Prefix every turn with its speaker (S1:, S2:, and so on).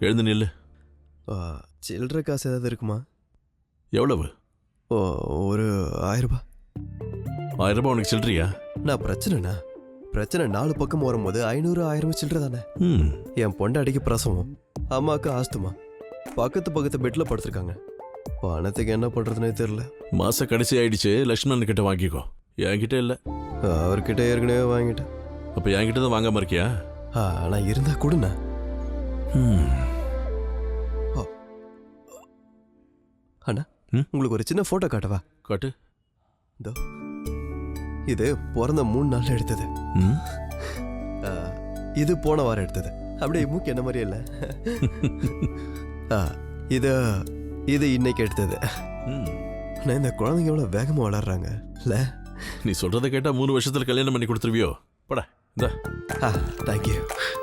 S1: எழுந்து நில்லு.
S2: ஆ, சில்லற காசு ஏதாவது இருக்குமா?
S1: எவ்வளவு?
S2: ஓ ஒரு ஆயிரம் ரூபாய்
S1: உனக்கு சில்லறியா?
S2: நான் பிரச்சனைண்ணா பிரச்சனை நாலு பக்கம் வரும்போது ஐநூறு ஆயிரம் சில்லற தானே? என் பொண்டாட்டிக்கு பிரசவம் அம்மாவுக்கு ஆஸ்துமா. பக்கத்து பக்கத்து பெட்டில் படுத்திருக்காங்க. பணத்துக்கு என்ன பண்ணுறதுனே தெரில
S1: மாச கடைசி ஆயிடுச்சு லக்ஷ்மணன் கிட்ட வாங்கிக்கோ. என்கிட்ட இல்ல.
S2: அவர்கிட்ட ஏற்கனவே வாங்கிட்டேன்.
S1: அப்ப என்கிட்ட தான் வாங்காம இருக்கியா?
S2: ஆ, ஆனா இருந்தா கொடுண்ணா. அண்ணா? உங்களுக்கு ஒரு சின்ன ஃபோட்டோ காட்டவா?
S1: காட்டு.
S2: இதோ. இது பிறந்த மூணு நாள்ல எடுத்தது. இது போன வாரம் எடுத்தது. அப்படியே மூக்கு என்ன மாதிரியே இல்லை. இது இது இன்னைக்கு எடுத்தது.
S1: ம்.
S2: நான் இந்த குழந்தைங்க எவ்வளோ வேகமாக வளர்றாங்க. இல்லை
S1: நீ சொல்றத கேட்டா மூணு வருஷத்துல கல்யாணம் பண்ணி கொடுத்துருவியோ? பட இந்த.
S2: தேங்க்யூ